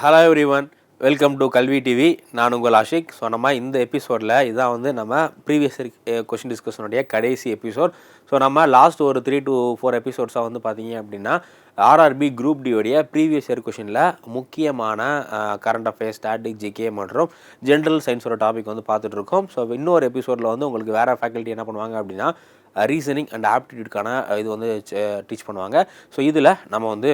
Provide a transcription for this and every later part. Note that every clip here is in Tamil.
Hello everyone welcome to Kalvi TV நான் உங்கள் ஆஷிக் ஸோ நம்ம இந்த எபிசோடில் இதான் வந்து நம்ம ப்ரீவியஸ் கொஷின் டிஸ்கஷனுடைய கடைசி எபிசோட் ஸோ நம்ம லாஸ்ட் ஒரு த்ரீ டு ஃபோர் எபிசோட்ஸாக வந்து பார்த்தீங்க அப்படின்னா ஆர்ஆர்பி குரூப் டியோடைய ப்ரீவியஸ் இயர் கொஷினில் முக்கியமான கரண்ட் அஃபேர்ஸ் ஸ்டாட்டிக் ஜிகே மற்றும் ஜென்ரல் சயின்ஸோட டாபிக் வந்து பார்த்துட்டு இருக்கோம். ஸோ இன்னொரு எபிசோடில் வந்து உங்களுக்கு வேறு ஃபேக்கல்ட்டி என்ன பண்ணுவாங்க அப்படின்னா ரீசனிங் அண்ட் ஆப்டிடியூட்கான இது வந்து டீச் பண்ணுவாங்க. ஸோ இதில் நம்ம வந்து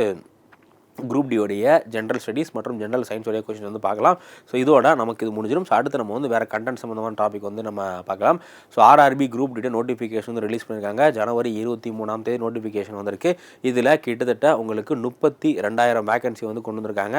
குரூப் டியோடைய ஜென்ரல் ஸ்டடீஸ் மற்றும் ஜென்ரல் சயின்ஸோடைய கொஷின் வந்து பார்க்கலாம். ஸோ இதோட நமக்கு இது முடிஞ்சிடும். ஸோ அடுத்து நம்ம வந்து வேறு கண்டென்ட் சம்மந்தமான டாபிக் வந்து நம்ம பார்க்கலாம். ஸோ ஆர்ஆர்பி குரூப் டியோட நோட்டிஃபிகேஷன் வந்து ரிலீஸ் பண்ணியிருக்காங்க ஜனவரி இருபத்தி மூணாம் தேதி நோட்டிஃபிகேஷன் வந்திருக்கு. இதில் கிட்டத்தட்ட உங்களுக்கு முப்பத்தி ரெண்டாயிரம் வேகன்சி வந்து கொண்டு வந்திருக்காங்க.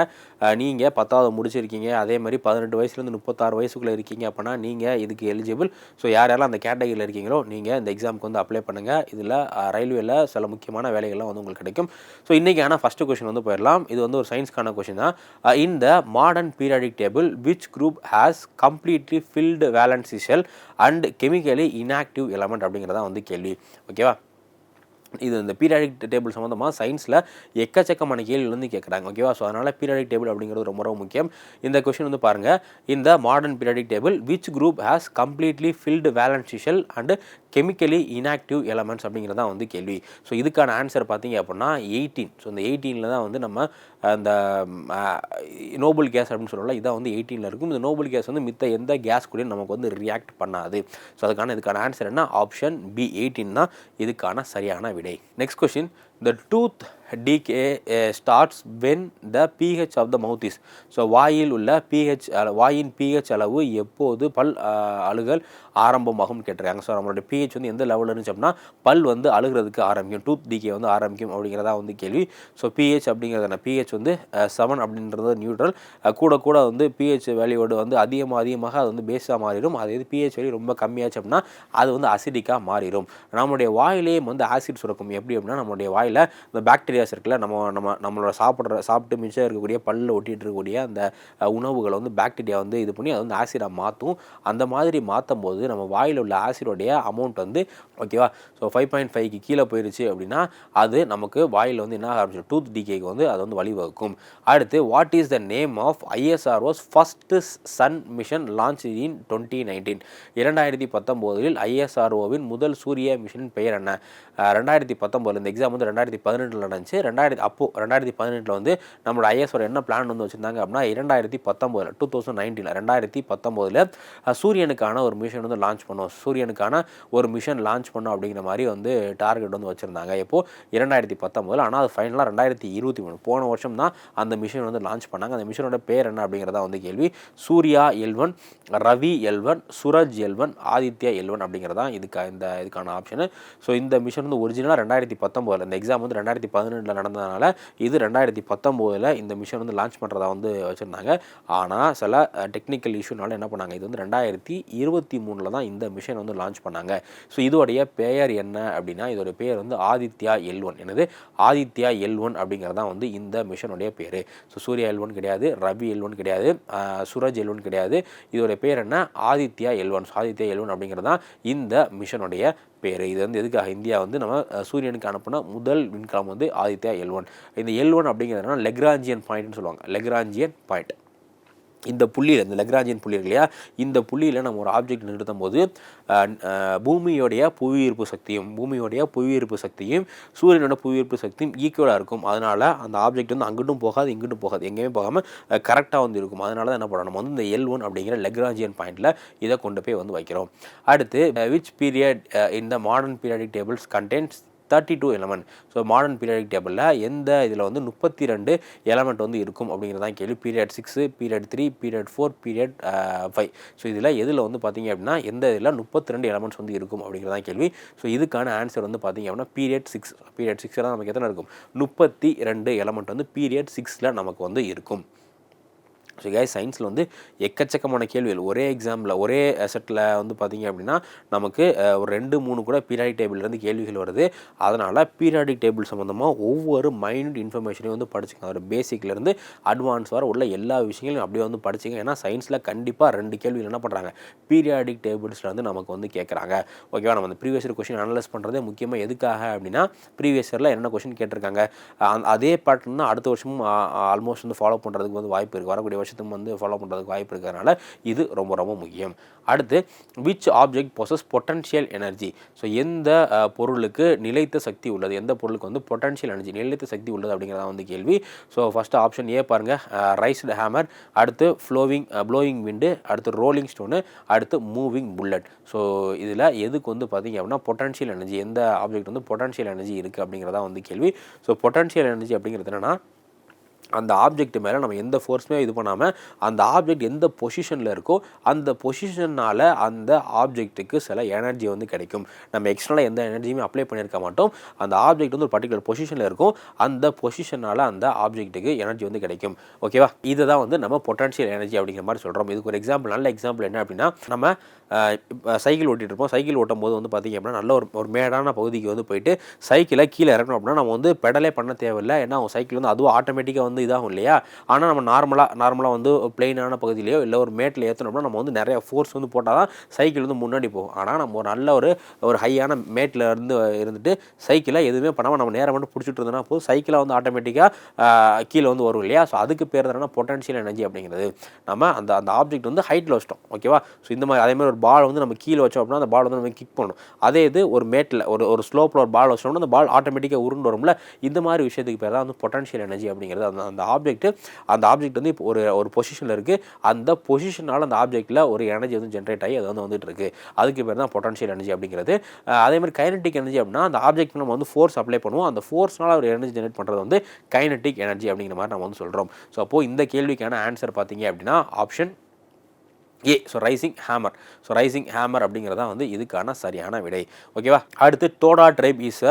நீங்கள் பத்தாவது முடிச்சிருக்கீங்க. அதே மாதிரி பதினெட்டு வயசுலேருந்து முப்பத்தாறு வயசுக்குள்ளே இருக்கீங்க அப்படின்னா நீங்கள் இதுக்கு எலிஜிபிள் ஸோ யார் யாரெல்லாம் அந்த கேட்டகரியில் இருக்கீங்களோ நீங்கள் இந்த எக்ஸாமுக்கு வந்து அப்ளை பண்ணுங்கள் இதில் ரயில்வேல சில முக்கியமான வேலைகள்லாம் வந்து உங்களுக்கு கிடைக்கும். ஸோ இன்றைக்கான ஃபஸ்ட்டு கொஷின் வந்து போயிடலாம். இது வந்து ஒரு சயின்ஸ்க்கான கொஷின் தான். In the modern periodic table which group has completely filled valency shell and chemically inactive element அப்படிங்கிறதா வந்து கேள்வி. ஓகேவா இது இந்த பீரியாடிக் டேபிள் சம்மந்தமாக சயின்ஸில் எக்கச்சக்கமான கேள்வி வந்து கேட்குறாங்க ஓகேவா ஸோ அதனால் பீரியாடிக் டேபிள் அப்படிங்கிறது ரொம்ப ரொம்ப முக்கியம். இந்த கொஷின் வந்து பாருங்கள் இந்த modern periodic table which group has completely filled valency shell and chemically inactive elements அப்படிங்கிறது தான் வந்து கேள்வி. ஸோ இதுக்கான ஆன்சர் பார்த்தீங்க அப்படின்னா எயிட்டீன் ஸோ இந்த எயிட்டீனில் தான் வந்து நம்ம அந்த நோபல் கேஸ் அப்படின்னு சொல்லலாம் இதான் வந்து எயிட்டீனில் இருக்கும். இந்த நோபல் கேஸ் வந்து மித்த எந்த கேஸ் கூடயும் நமக்கு வந்து ரியாக்ட் பண்ணாது. ஸோ அதுக்கான இதுக்கான ஆன்சர் என்ன? ஆப்ஷன் பி எயிட்டீன் தான். இதுக்கான சரியான விடை. Next question the tooth decay starts when the pH of the mouth is so வாயில் உள்ள பிஹெச் வாயின் பிஹெச் அளவு எப்போது பல் அழுகல் ஆரம்பமாகும் கேட்டிருக்காங்க. ஸோ நம்மளுடைய பிஹெச் வந்து எந்த லெவலில் இருந்துச்சு அப்படின்னா பல் வந்து அழுகிறதுக்கு ஆரம்பிக்கும் டூத் டிகே வந்து ஆரம்பிக்கும் அப்படிங்கிறதா வந்து கேள்வி. ஸோ பிஹெச் அப்படிங்கிறதான பிஹெச் வந்து செவன் அப்படின்றது நியூட்ரல் கூட கூட வந்து பிஹெச் வேல்யூவோடு வந்து அதிகமாக அதிகமாக அது வந்து பேஸாக மாறிடும். அதே இது பிஹெச் வேல்யூ ரொம்ப கம்மியாச்சு அப்படின்னா அது வந்து அசிடிக்காக மாறிடும். நம்மளுடைய வாயிலேயும் வந்து ஆசிட் சுரக்கும். எப்படி அப்படின்னா நம்மளுடைய வாயில் இந்த பாக்டீரியாஸ் இருக்குல்ல நம்ம நம்ம நம்மளோட சாப்பிட்ற சாப்பிட்டு மிச்சம் இருக்கக்கூடிய பல்லில் ஒட்டிகிட்டு இருக்கக்கூடிய அந்த உணவுகளை வந்து பாக்டீரியா வந்து இது பண்ணி அது வந்து ஆசிடாக மாற்றும் அந்த மாதிரி மாற்றும் போது நம்ம வாயில் உள்ள ஆசிடோடைய அமௌண்ட் வந்து ஓகேவா ஸோ ஃபைவ் பாயிண்ட் ஃபைவ்க்கு கீழே போயிருச்சு அப்படின்னா அது நமக்கு வாயில் வந்து என்ன ஆரம்பிச்சு டூத் டிகேக்கு வந்து அது வந்து வழிவகுக்கும். அடுத்து what is the name of ISRO's first sun mission launch in twenty nineteen இரண்டாயிரத்தி பத்தொம்போதில் ஐஎஸ்ஆர்ஓவின் முதல் சூரிய மிஷன் பெயர் என்ன? ரெண்டாயிரத்தி பத்தொம்போதில் இந்த எக்ஸாம் வந்து ரெண்டாயிரத்தி பதினெட்டில் நடந்துச்சு. ரெண்டாயிரத்தி அப்போது ரெண்டாயிரத்தி பதினெட்டில் வந்து நம்மளோட ஐஎஸ்ஓட என்ன பிளான் வந்து வச்சுருந்தாங்க அப்படின்னா இரண்டாயிரத்தி பத்தொம்போதில் டூ தௌசண்ட் நைன்டீனில் ரெண்டாயிரத்தி பத்தொம்போதில் சூரியனுக்கான ஒரு மிஷன் வந்து லான்ச் பண்ணோம். சூரியனுக்கான ஒரு மிஷன் லான்ச் பண்ணோம் அப்படிங்கிற மாதிரி வந்து டார்கெட் வந்து வச்சுருந்தாங்க. இப்போது இரண்டாயிரத்தி பத்தொம்போதில் ஆனால் அது ஃபைனலாக ரெண்டாயிரத்தி இருபத்தி மூணு. போன வருஷம் தான் அந்த மிஷன் வந்து லான்ச் பண்ணாங்க. அந்த மிஷனோட பேர் என்ன அப்படிங்கிறதா வந்து கேள்வி. Surya L one Ravi L one Suraj L one Aditya L one அப்படிங்கிறதான் இதுக்கு இந்த இதுக்கான ஆப்ஷனு ஸோ இந்த மிஷன் வந்து ஒரிஜினலாக ரெண்டாயிரத்தி பத்தொம்போதில் இந்த எக்ஸாம் வந்து ரெண்டாயிரத்தி பதினெட்டில் நடந்ததுனால இது ரெண்டாயிரத்தி பத்தொம்போதில் இந்த மிஷன் வந்து லான்ச் பண்ணுறதா வந்து வச்சுருந்தாங்க. ஆனால் சில டெக்னிக்கல் இஷ்யூனால என்ன பண்ணாங்க? இது வந்து ரெண்டாயிரத்தி இருபத்தி மூணில் தான் இந்த மிஷன் வந்து லான்ச் பண்ணாங்க. ஸோ இதோடைய பெயர் என்ன அப்படின்னா இதோடைய பெயர் வந்து ஆதித்யா எல் ஒன் எனது ஆதித்யா எல் ஒன் அப்படிங்கிறது தான் வந்து இந்த மிஷனுடைய பேர். ஸோ சூர்யா எல் ஒன் கிடையாது ரவி எல் ஒன் கிடையாது சுரஜ் எல் ஒன் கிடையாது. இதோடைய பேர் என்ன? Aditya L one Aditya L one அப்படிங்கிறது தான் இந்த மிஷனுடைய பேர். இது வந்து எதுக்காக? இந்தியா வந்து நம்ம சூரியனுக்கு அனுப்பின முதல் விண்கலம் வந்து ஆதித்யா எல் ஒன். இந்த எல் ஒன் அப்படிங்கிறதுனா லெக்ராஞ்சியன் பாயிண்ட்னு சொல்லுவாங்க. லெக்ராஞ்சியன் பாயிண்ட் இந்த புள்ளியில் இந்த லெக்ராஜியன் புள்ளி இருக்கு இல்லையா? இந்த புள்ளியில் நம்ம ஒரு ஆப்ஜெக்ட் நிறுத்தும் போது பூமியோடைய புவியீர்ப்பு சக்தியும் பூமியோடைய புவியீர்ப்பு சக்தியும் சூரியனோட புவியீர்ப்பு சக்தியும் ஈக்குவலாக இருக்கும். அதனால் அந்த ஆப்ஜெக்ட் வந்து அங்கிட்டும் போகாது இங்கிட்டும் போகாது. எங்கேயுமே போகாமல் கரெக்டாக வந்து இருக்கும். அதனால தான் என்ன பண்ணணும்? நம்ம வந்து இந்த எல் ஒன் அப்படிங்கிற லெக்ராஜியன் பாயிண்டில் இதை கொண்டு போய் வந்து வைக்கிறோம். அடுத்து விச் பீரியட் இந்த modern periodic tables contents thirty two element so modern periodic டேபிளில் எந்த இதில் வந்து முப்பத்தி ரெண்டு எலமெண்ட் வந்து இருக்கும் அப்படிங்கிறது தான் கேள்வி period six period three period four period five so இதில் எதில் வந்து பார்த்திங்க அப்படின்னா எந்த இதில் முப்பத்தி ரெண்டு எலமெண்ட்ஸ் வந்து இருக்கும் அப்படிங்கிறது தான் கேள்வி. ஸோ இதுக்கான ஆன்சர் வந்து பார்த்திங்க அப்படின்னா பீரியட் சிக்ஸ் பீரியட் சிக்ஸில் நமக்கு எத்தனை இருக்கும்? முப்பத்தி ரெண்டு எலமெண்ட் வந்து பீரியட் சிக்ஸில் நமக்கு வந்து இருக்கும். ஸோ கை சயின்ஸில் வந்து எக்கச்சக்கமான கேள்விகள். ஒரே எக்ஸாமில் ஒரே செட்டில் வந்து பார்த்திங்க அப்படின்னா நமக்கு ஒரு ரெண்டு மூணு கூட பீரியாடிக் டேபிள்லேருந்து கேள்விகள் வருது. அதனால் பீரியாடிக் டேபிள் சம்மந்தமாக ஒவ்வொரு மைண்ட் இன்ஃபர்மேஷனையும் வந்து படிச்சுக்கோங்க ஒரு பேசிக்லேருந்து அட்வான்ஸ் வர உள்ள எல்லா விஷயங்களையும் அப்படியே வந்து படிச்சுங்க ஏன்னா சயின்ஸில் கண்டிப்பாக ரெண்டு கேள்விகள் என்ன பண்ணுறாங்க பீரியாடிக் டேபிள்ஸில் வந்து நமக்கு வந்து கேட்குறாங்க ஓகேவா நம்ம அந்த ப்ரீவியஸ் இயர் கொஷின் அனலைஸ் பண்ணுறதே முக்கியமாக எதுக்காக அப்படின்னா ப்ரீவியஸ் இயரில் என்ன கொஷின் கேட்டிருக்காங்க? அதே பேட்டர்ன் தான் அடுத்த வருஷமும் ஆல்மோஸ்ட் வந்து ஃபாலோ பண்ணுறதுக்கு வந்து வாய்ப்பு இருக்குது வரக்கூடிய வருஷம் விஷயத்தையும் வந்து ஃபாலோ பண்ணுறதுக்கு வாய்ப்பு இருக்கிறதுனால இது ரொம்ப ரொம்ப முக்கியம். அடுத்து which object possess potential energy so எந்த பொருளுக்கு நிலைத்த சக்தி உள்ளது? எந்த பொருளுக்கு வந்து பொட்டன்ஷியல் எனர்ஜி நிலைத்த சக்தி உள்ளது அப்படிங்கிறதா வந்து கேள்வி. ஸோ ஃபஸ்ட்டு ஆப்ஷன் ஏ பாருங்கள் ரைஸ்டு ஹேமர் அடுத்து ஃப்ளோவிங் ப்ளோவிங் விண்டு அடுத்து ரோலிங் ஸ்டோனு அடுத்து மூவிங் புல்லட் ஸோ இதில் எதுக்கு வந்து பார்த்திங்க அப்படின்னா பொட்டன்ஷியல் எனர்ஜி எந்த ஆப்ஜெக்ட் வந்து பொட்டன்ஷியல் எனர்ஜி இருக்குது அப்படிங்கிறதா வந்து கேள்வி. ஸோ பொட்டன்ஷியல் எனர்ஜி அப்படிங்கிறது என்னென்னா அந்த ஆப்ஜெக்ட் மேலே நம்ம எந்த ஃபோர்ஸுமே இது பண்ணாமல் அந்த ஆப்ஜெக்ட் எந்த பொசிஷனில் இருக்கோ அந்த பொசிஷனால் அந்த ஆப்ஜெக்ட்டுக்கு சில எனர்ஜி வந்து கிடைக்கும். நம்ம எக்ஸ்ட்ரலாக எந்த எனர்ஜியுமே அப்ளை பண்ணியிருக்க மாட்டோம். அந்த ஆப்ஜெக்ட் வந்து ஒரு பர்டிகுலர் பொசிஷனில் இருக்கும். அந்த பொசிஷனால் அந்த ஆப்ஜெக்ட்டுக்கு எனர்ஜி வந்து கிடைக்கும். ஓகேவா இதை தான் வந்து நம்ம பொட்டன்ஷியல் எனர்ஜி அப்படிங்கிற மாதிரி சொல்கிறோம் இதுக்கு ஒரு எக்ஸாம்பிள் நல்ல எக்ஸாம்பிள் என்ன அப்படின்னா நம்ம சைக்கிள் ஓட்டிகிட்டு இருப்போம் சைக்கிள் ஓட்டும் போது வந்து பார்த்திங்க அப்படின்னா நல்ல ஒரு ஒரு மேடான பகுதிக்கு வந்து போயிட்டு சைக்கிளை கீழே இறக்கணும் அப்படின்னா நம்ம வந்து பெடலே பண்ண தேவையில்லை. ஏன்னா சைக்கிள் வந்து அதுவும் ஆட்டோமேட்டிக்காக வந்து இதாகும் இல்லையா? ஆனால் நம்ம நார்மலாக நார்மலாக வந்து பிளெயினான பகுதியிலையோ இல்லை ஒரு மேட்டில் ஏற்றணும்னா நம்ம வந்து நிறைய ஃபோர்ஸ் வந்து போட்டால் தான் சைக்கிள் வந்து முன்னாடி போகும். ஆனால் நம்ம ஒரு நல்ல ஒரு ஒரு ஹையான மேட்டில் இருந்து இருந்துட்டு சைக்கிளை எதுவுமே பண்ணாமல் நம்ம நேரம் மட்டும் பிடிச்சிட்டு இருந்தோம்னா போதும். சைக்கிளை வந்து ஆட்டோமேட்டிக்காக கீழே வந்து வரும் இல்லையா? ஸோ அதுக்கு பேர் தானே பொட்டன்ஷியல் எனர்ஜி அப்படிங்கிறது. நம்ம அந்த அந்த ஆப்ஜெக்ட் வந்து ஹைட்டில் வச்சிட்டோம். ஓகேவா ஸோ இந்த மாதிரி அதேமாதிரி ஒரு பால் வந்து நம்ம கீழே வச்சோம் அப்படின்னா அந்த பால் வந்து நம்ம கிக் பண்ணணும். அதே இது ஒரு மேட்டில் ஒரு ஒரு ஸ்லோப்பில் ஒரு பால் வச்சோம்னா அந்த பால் ஆட்டோமேட்டிக்காக உருண்டு வரும்ல. இந்த மாதிரி விஷயத்துக்கு பேர் தான் வந்து பொட்டன்ஷியல் எனர்ஜி அப்படிங்கிறது. அந்த அந்த ஆப்ஜெக்ட் அந்த ஆப்ஜெக்ட் வந்து இப்போ ஒரு ஒரு பொசிஷனில் இருக்குது அந்த பொசிஷனால் அந்த ஆப்ஜெக்ட்டில் ஒரு எனர்ஜி வந்து ஜென்ரேட் ஆகி அது வந்து வந்துட்டு இருக்கு. அதுக்கு பேர் தான் பொட்டன்ஷியல் எனர்ஜி அப்படிங்கிறது. அதே மாதிரி கைனட்டிக் எனர்ஜி அப்படின்னா அந்த ஆப்ஜெக்ட் நம்ம வந்து ஃபோர்ஸ் அப்ளை பண்ணுவோம். அந்த ஃபோர்ஸ்னால் ஒரு எனர்ஜி ஜென்ரேட் பண்ணுறது வந்து கைனட்டிக் எனர்ஜி அப்படிங்கிற மாதிரி நம்ம வந்து சொல்கிறோம் ஸோ அப்போது இந்த கேள்விக்கான ஆன்சர் பார்த்தீங்க அப்படின்னா option A so rising hammer so rising hammer அப்படிங்கிறதா வந்து இதுக்கான சரியான விடை. ஓகேவா அடுத்து Toda tribe is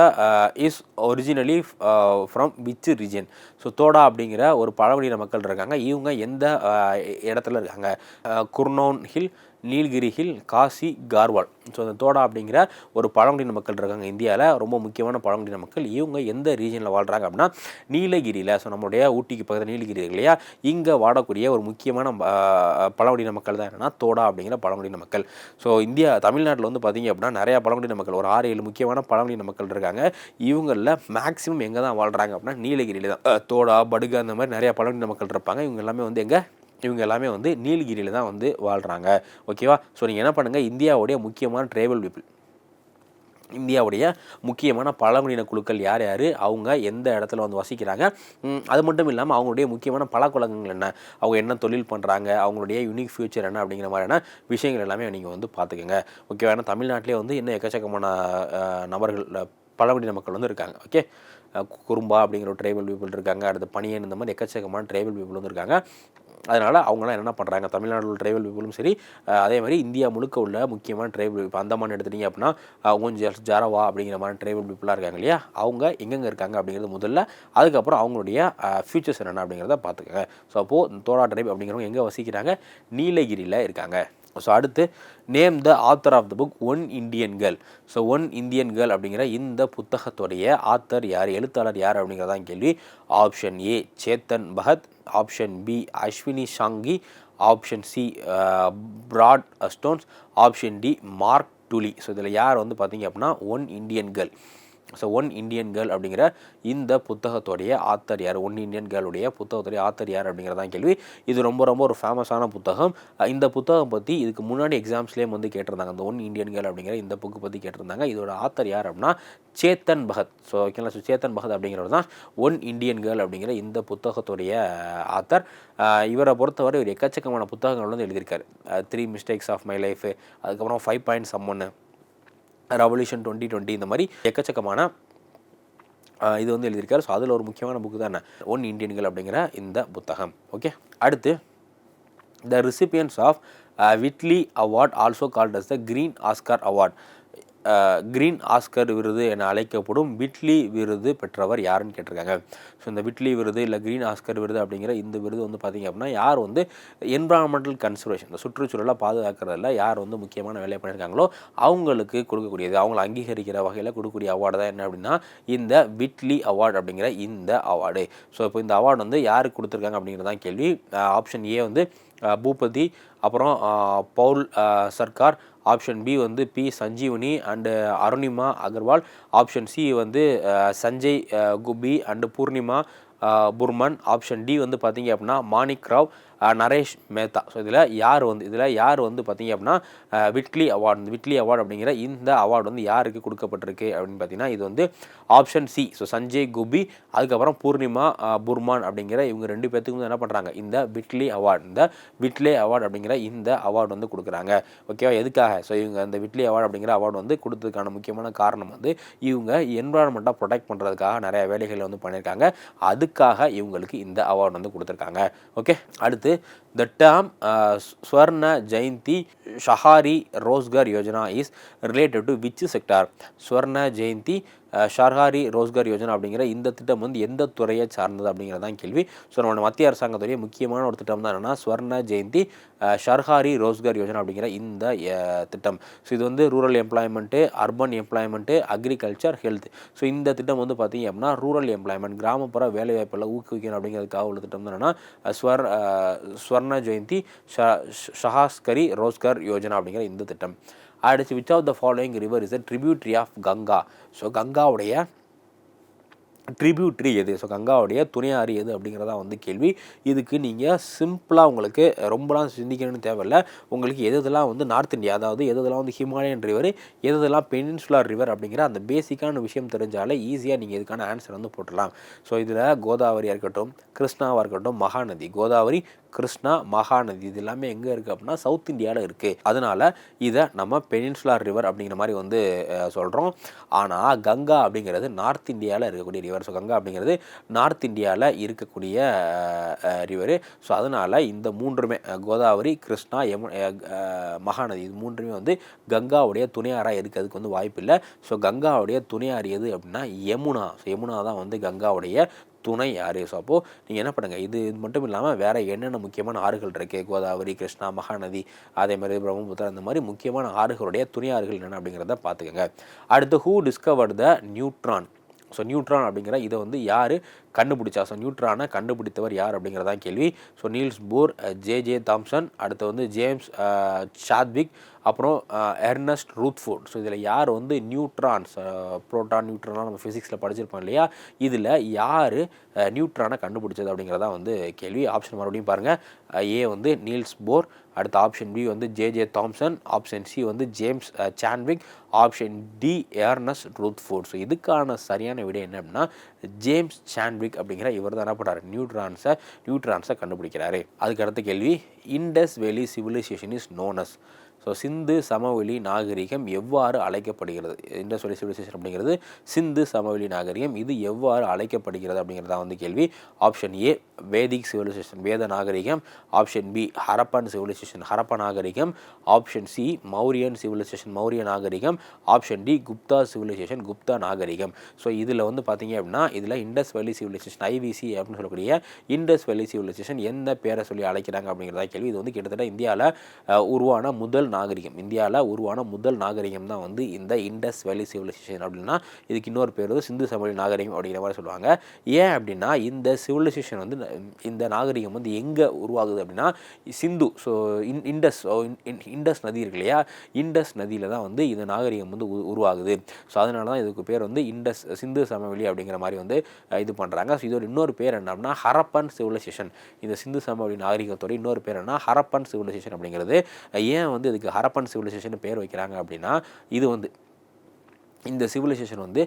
is originally from which region so Toda அப்படிங்கிற ஒரு பழங்குடியின மக்கள் இருக்காங்க. இவங்க எந்த uh, இடத்துல இருக்காங்க? Uh, குர்னோன் hill Nilgiri hill Khasi Garhwal. So அந்த தோடா அப்படிங்கிற ஒரு பழங்குடியின மக்கள் இருக்காங்க. இந்தியாவில் ரொம்ப முக்கியமான பழங்குடியின மக்கள். இவங்க எந்த ரீஜனில் வாழ்கிறாங்க அப்படின்னா நீலகிரியில் ஸோ நம்மளுடைய ஊட்டிக்கு பக்கத்தில் நீலகிரி இல்லையா? இங்கே வாடக்கூடிய ஒரு முக்கியமான பழங்குடியின மக்கள் தான் என்னென்னா தோடா அப்படிங்கிற பழங்குடியின மக்கள். ஸோ இந்தியா தமிழ்நாட்டில் வந்து பார்த்திங்க அப்படின்னா நிறையா பழங்குடியின மக்கள் ஒரு ஆறு ஏழு முக்கியமான பழங்குடியின மக்கள் இருக்காங்க. இவங்களில் மேக்ஸிமம் எங்கே தான் வாழ்கிறாங்க அப்படின்னா நீலகிரியில் தான். தோடா படுகா அந்த மாதிரி நிறையா பழங்குடியின மக்கள் இருப்பாங்க. இவங்க எல்லாமே வந்து எங்கே? இவங்க எல்லாமே வந்து நீலகிரியில் தான் வந்து வாழ்கிறாங்க ஓகேவா ஸோ நீங்கள் என்ன பண்ணுங்கள் இந்தியாவுடைய முக்கியமான ட்ரைபல் பீப்புள் இந்தியாவுடைய முக்கியமான பழங்குடியின குழுக்கள் யார் யார்? அவங்க எந்த இடத்துல வந்து வசிக்கிறாங்க? அது மட்டும் இல்லாமல் அவங்களுடைய முக்கியமான பழக்கவழக்கங்கள் என்ன? அவங்க என்ன தொழில் பண்ணுறாங்க அவங்களுடைய யூனிக் ஃபியூச்சர் என்ன அப்படிங்கிற மாதிரியான விஷயங்கள் எல்லாமே நீங்கள் வந்து பார்த்துக்கோங்க. ஓகேவா ஏன்னா தமிழ்நாட்டிலே வந்து இன்னும் எக்கச்சக்கமான நபர்கள் பழங்குடியின மக்கள் வந்து இருக்காங்க. ஓகே குறும்பா அப்படிங்கிற ஒரு ட்ரைபல் பீப்புள் இருக்காங்க. அடுத்து பனியன் இந்த மாதிரி எக்கச்சக்கமான ட்ரைபல் பீப்புள் வந்து இருக்காங்க. அதனால் அவங்களாம் என்ன பண்ணுறாங்க தமிழ்நாட்டில் உள்ள ட்ரைபல் பீப்புளும் சரி அதே மாதிரி இந்தியா முழுக்க உள்ள முக்கியமான ட்ரைபல் இப்போ அந்தமான் எடுத்துட்டிங்க அப்படின்னா கொஞ்சம் ஜாரவா அப்படிங்கிற மாதிரி ட்ரைபல் பீப்புளாக இருக்காங்க இல்லையா? அவங்க எங்கெங்கே இருக்காங்க அப்படிங்கிறது முதல்ல அதுக்கப்புறம் அவங்களுடைய ஃபியூச்சர்ஸ் என்னென்ன அப்படிங்கிறத பார்த்துக்கோங்க. ஸோ அப்போது தோடா ட்ரைப் அப்படிங்கிறவங்க எங்கே வசிக்கிறாங்க? நீலகிரியில் இருக்காங்க. ஸோ அடுத்து name the author of the book one Indian girl so one Indian girl அப்படிங்கிற இந்த புத்தகத்துடைய ஆத்தர் யார்? எழுத்தாளர் யார் அப்படிங்கிறதான் கேள்வி. Option A Chetan Bhagat option B Ashwini Sanghi option C Brad Stones option D Mark Tully so இதில் யார் வந்து பார்த்தீங்க அப்படின்னா one Indian girl so one Indian girl அப்படிங்கிற இந்த புத்தகத்துடைய ஆத்தர் யார்? ஒன் இண்டியன் கேர்ளுடைய புத்தகத்துடைய ஆத்தர் யார் அப்படிங்கிறதான் கேள்வி. இது ரொம்ப ரொம்ப ஒரு ஃபேமஸான புத்தகம். இந்த புத்தகம் பற்றி இதுக்கு முன்னாடி எக்ஸாம்ஸ்லேயும் வந்து கேட்டிருந்தாங்க. அந்த ஒன் இண்டியன் கேர்ள் அப்படிங்கிற இந்த புக்கு பற்றி கேட்டிருந்தாங்க. இதோட ஆத்தர் யார் அப்படின்னா சேத்தன் பகத். ஸோ ஓகேங்களா ஸோ சேத்தன் பகத் அப்படிங்கிறவர் தான் ஒன் இண்டியன் கேர்ள் அப்படிங்கிற இந்த புத்தகத்துடைய ஆத்தர் இவரை பொறுத்தவரை ஒரு எக்கச்சக்கமான புத்தகங்கள் வந்து எழுதியிருக்காரு. Three mistakes of my life அதுக்கப்புறம் ஃபைவ் பாயிண்ட் சம்மொன்னு ரெவல்யூஷன் டுவெண்ட்டி டுவெண்ட்டி இந்த மாதிரி எக்கச்சக்கமான இது வந்து எழுதியிருக்காரு. ஸோ அதில் ஒரு முக்கியமான புக்கு தானே ஒன் இண்டியன்கள் அப்படிங்கிற இந்த புத்தகம். ஓகே அடுத்து the recipients of Whitley award also called as the green Oscar award green Oscar விருது என அழைக்கப்படும் விட்லி விருது பெற்றவர் யாருன்னு கேட்டிருக்காங்க. ஸோ இந்த விட்லி விருது இல்லை கிரீன் ஆஸ்கர் விருது அப்படிங்கிற இந்த விருது வந்து பார்த்திங்க அப்படின்னா யார் வந்து என்வரான்மெண்டல் கன்சர்வேஷன் இந்த சுற்றுச்சூழலை பாதுகாக்கிறதுல யார் வந்து முக்கியமான வேலையை பண்ணியிருக்காங்களோ அவங்களுக்கு கொடுக்கக்கூடியது. அவங்கள அங்கீகரிக்கிற வகையில் கொடுக்கக்கூடிய அவார்டு தான் என்ன அப்படின்னா இந்த விட்லி அவார்டு அப்படிங்கிற இந்த அவார்டு ஸோ இப்போ இந்த அவார்டு வந்து யாருக்கு கொடுத்துருக்காங்க அப்படிங்கிறதான் கேள்வி. ஆப்ஷன் ஏ வந்து பூபதி அப்புறம் பவுல் சர்க்கார் ஆப்ஷன் பி வந்து B Sanjeevani and Arunima Agarwal. Option C வந்து Sanjay Gubbi and Purnima Barman. Option D வந்து பார்த்தீங்க அப்படின்னா மாணிக் ராவ். நரேஷ் மேத்தா. ஸோ இதில் யார் வந்து இதில் யார் வந்து பார்த்திங்க அப்படின்னா விட்லி அவார்டு விட்லி அவார்டு அப்படிங்கிற இந்த அவார்டு வந்து யாருக்கு கொடுக்கப்பட்டிருக்கு அப்படின்னு பார்த்தீங்கன்னா இது வந்து option C so Sanjay Gubbi அதுக்கப்புறம் பூர்ணிமா புர்மான் அப்படிங்கிற இவங்க ரெண்டு பேர்த்துக்கு வந்து என்ன பண்ணுறாங்க இந்த விட்லி அவார்டு இந்த விட்லே அவார்டு அப்படிங்கிற இந்த அவார்டு வந்து கொடுக்குறாங்க. ஓகேவா எதுக்காக? ஸோ இவங்க இந்த விட்லி அவார்டு அப்படிங்கிற அவார்டு வந்து கொடுத்ததுக்கான முக்கியமான காரணம் வந்து இவங்க என்வரான்மெண்ட்டாக ப்ரொடெக்ட் பண்ணுறதுக்காக நிறைய வேலைகளை வந்து பண்ணியிருக்காங்க. அதுக்காக இவங்களுக்கு இந்த அவார்டு வந்து கொடுத்துருக்காங்க. ஓகே அடுத்து The term uh, Swarna Jayanti Shahari Rozgar Yojana is related to which sector? Swarna Jayanti ஷர்ஹாரி Rozgar Yojana அப்படிங்கிற இந்த திட்டம் வந்து எந்த துறையை சார்ந்தது அப்படிங்கிறது தான் கேள்வி. ஸோ நம்ம மத்திய அரசாங்கத்துடைய முக்கியமான ஒரு திட்டம் தான் என்னென்னா ஸ்வர்ண ஜெயந்தி ஷர்ஹாரி ரோஸ்கர் யோஜனா அப்படிங்கிற இந்த திட்டம். ஸோ இது வந்து rural employment urban employment agriculture health so இந்த திட்டம் வந்து பார்த்திங்க அப்படின்னா ரூரல் எம்ப்ளாய்மெண்ட் கிராமப்புற வேலைவாய்ப்பில் ஊக்குவிக்கணும் அப்படிங்கிறதுக்காக உள்ள திட்டம் தான் என்னென்னா ஸ்வர் ஸ்வர்ண ஜெயந்தி ஷஹாஸ்கரி ரோஸ்கர் யோஜனா அப்படிங்கிற இந்த திட்டம். அடிச்சு which of the following river is a tributary of Ganga so கங்காவுடைய tributary எது? ஸோ கங்காவுடைய துணையாறு எது அப்படிங்கிறதா வந்து கேள்வி. இதுக்கு நீங்கள் சிம்பிளாக உங்களுக்கு ரொம்பலாம் சிந்திக்கணும்னு தேவையில்லை. உங்களுக்கு எது இதெல்லாம் வந்து நார்த் இந்தியா அதாவது எது இதெல்லாம் வந்து ஹிமாலயன் ரிவர் எது இதெல்லாம் பெனின்சுலார் ரிவர் அப்படிங்கிற அந்த பேசிக்கான விஷயம் தெரிஞ்சாலே ஈஸியாக நீங்கள் இதுக்கான ஆன்சர் வந்து போட்டுடலாம். ஸோ இதில் கோதாவரியாக இருக்கட்டும் கிருஷ்ணாவாக இருக்கட்டும் மகாநதி. கோதாவரி கிருஷ்ணா மகாநதி இது எல்லாமே எங்கே இருக்குது அப்படின்னா சவுத் இந்தியாவில் இருக்குது அதனால் இதை நம்ம பெனின்சுலார் ரிவர் அப்படிங்கிற மாதிரி வந்து சொல்கிறோம் ஆனால் கங்கா அப்படிங்கிறது நார்த் இந்தியாவில் இருக்கக்கூடிய ரிவர் ஸோ கங்கா அப்படிங்கிறது நார்த் இந்தியாவில் இருக்கக்கூடிய ரிவரு ஸோ அதனால் இந்த மூன்றுமே கோதாவரி கிருஷ்ணா யமு மகாநதி இது மூன்றுமே வந்து கங்காவுடைய துணையாராக இருக்கிறதுக்கு வந்து வாய்ப்பு இல்லை ஸோ கங்காவுடைய துணையாறு எது அப்படின்னா யமுனா. ஸோ யமுனா தான் வந்து கங்காவுடைய துணை யார்? ஸோ அப்போது நீங்கள் என்ன பண்ணுங்கள் இது இது மட்டும் இல்லாமல் வேறு என்னென்ன முக்கியமான ஆறுகள் இருக்குது கோதாவரி கிருஷ்ணா மகாநதி அதே மாதிரி பிரம்மபுத்திரா அந்த மாதிரி முக்கியமான ஆறுகளுடைய துணை ஆறுகள் என்னென்ன அப்படிங்கிறத பார்த்துக்கோங்க. அடுத்து who discover the neutron so neutron அப்படிங்கிற இதை வந்து யார் கண்டுபிடிச்சா? ஸோ நியூட்ரானை கண்டுபிடித்தவர் யார் அப்படிங்கிறதான் கேள்வி. So Niels Bohr J J Thomson அடுத்து வந்து ஜேம்ஸ் சாத்விக் அப்புறம் எர்னஸ்ட் ரூத்ஃபோர்ட். ஸோ இதில் யார் வந்து நியூட்ரான்ஸ் ப்ரோட்டான் நியூட்ரான்லாம் நம்ம ஃபிசிக்ஸில் படிச்சிருப்போம் இல்லையா? இதில் யார் நியூட்ரானை கண்டுபிடிச்சது அப்படிங்கிறதா வந்து கேள்வி. ஆப்ஷன் மறுபடியும் பாருங்கள் ஏ வந்து நீல்ஸ் போர் அடுத்த ஆப்ஷன் பி வந்து J J Thomson option C வந்து James Chadwick option D Ernest Rutherford so இதுக்கான சரியான விடை என்ன அப்படின்னா ஜேம்ஸ் சான்விக் அப்படிங்கிற இவர் தான் என்ன பண்ணுறாரு? நியூட்ரான்ஸை நியூட்ரான்ஸை கண்டுபிடிக்கிறாரு. அதுக்கு அடுத்த கேள்வி Indus valley civilization is known as so Sindhu சமவெளி நாகரிகம் எவ்வாறு அழைக்கப்படுகிறது? இண்டஸ் வேலி சிவிலைசேஷன் அப்படிங்கிறது சிந்து சமவெளி நாகரிகம் இது எவ்வாறு அழைக்கப்படுகிறது அப்படிங்கிறதா வந்து கேள்வி. ஆப்ஷன் ஏ வேதிக் சிவிலைசேஷன் வேத நாகரிகம். Option B Harappan civilization Harappa நாகரிகம். Option C Mauryan civilization Maurya நாகரிகம். Option D Gupta civilization Gupta நாகரிகம். ஸோ இதில் வந்து பார்த்தீங்க அப்படின்னா இதில் இண்டஸ் வேலி சிவிலைசேஷன் ஐவிசி அப்படின்னு சொல்லக்கூடிய இண்டஸ் வேலி சிவிலைசேஷன் எந்த பேரை சொல்லி அழைக்கிறாங்க அப்படிங்கிறதா கேள்வி. இது வந்து கிட்டத்தட்ட இந்தியாவில் உருவான முதல் நாகரிகம். இந்தியாவில் உருவான முதல் நாகரிகம் தான் வந்து இந்த இண்டஸ் வேலி சிவிலைசேஷன் அப்படின்னா இதுக்கு இன்னொரு பேர் வந்து சிந்து சமவெளி நாகரிகம் அப்படிங்கிற மாதிரி சொல்லுவாங்க. ஏன் அப்படின்னா இந்த சிவிலைசேஷன் வந்து இந்த நாகரிகம் வந்து எங்கே உருவாகுது அப்படின்னா Sindhu so in Indus Indus நதி இருக்கு இல்லையா? இண்டஸ் நதியில் தான் வந்து இந்த நாகரிகம் வந்து உருவாகுது. ஸோ அதனால தான் இதுக்கு பேர் வந்து இண்டஸ் சிந்து சமவெளி அப்படிங்கிற மாதிரி வந்து இது பண்ணுறாங்க ஸோ இதோட இன்னொரு பேர் என்ன அப்படின்னா ஹரப்பன் சிவிலைசேஷன். இந்த சிந்து சமவெளி நாகரிகத்தோட இன்னொரு பேர் என்ன ஹரப்பன் சிவிலைசேஷன் அப்படிங்கிறது. ஏன் வந்து இதுக்கு ஹரப்பன் சிவிலைசேஷன் பேர் வைக்கிறாங்க அப்படின்னா இது வந்து இந்த சிவிலைசேஷன் வந்து